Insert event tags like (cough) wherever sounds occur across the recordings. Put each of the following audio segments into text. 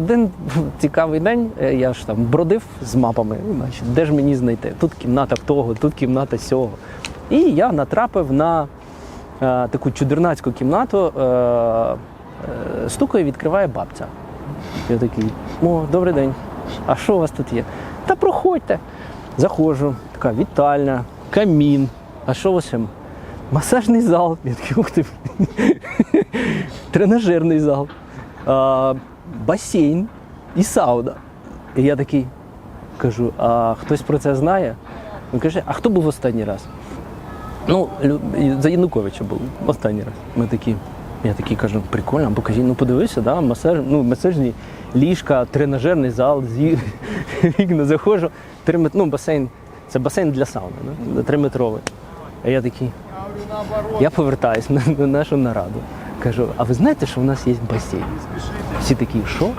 Один цікавий день е, я ж там бродив з мапами, ну, значить, де ж мені знайти? Тут кімната того, тут кімната сього. І я натрапив на е, таку чудернацьку кімнату, е, е, стукає, відкриває бабця. Я такий, о, добрий день. А що у вас тут є? Та проходьте. Заходжу, така вітальня, камін. А що у вас там? Масажний зал. Я такий, ух ти. (laughs) Тренажерний зал. Басейн і сауна. І я такий кажу: а хтось про це знає? Він каже, а хто був останній раз? Ну, за Януковича був останній раз. Ми такі. Я такий кажу, прикольно, покажіть, ну подивися, да, масаж, ну, масажні ліжка, тренажерний зал, (laughs) вікна заходжу, три ну, басейн, це басейн для сауни, да, триметровий. А я такий, я повертаюсь на, на нашу нараду. Кажу, а ви знаєте, що в нас є басейн? Всі такі, що?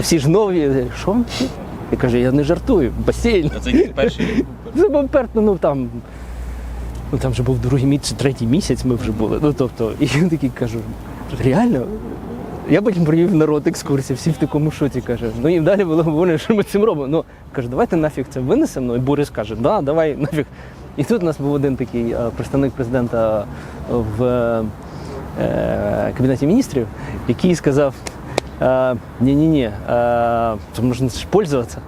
Всі ж нові, що? Я кажу, я не жартую, басейн. Це перший. Це був пер- ну там. Ну там вже був другий місяць, третій місяць ми вже були. Ну тобто, і я такий кажу, реально? Я потім провів народ екскурсії, всі в такому шоці каже. Ну і далі було говорено, що ми цим робимо. Ну кажу, давайте нафіг це винесемо. Ну, і Борис каже, да, давай нафіг. І тут у нас був один такий е, представник президента в е, кабінеті міністрів, який сказав: ні-ні-ні, то можна ж пользуватися.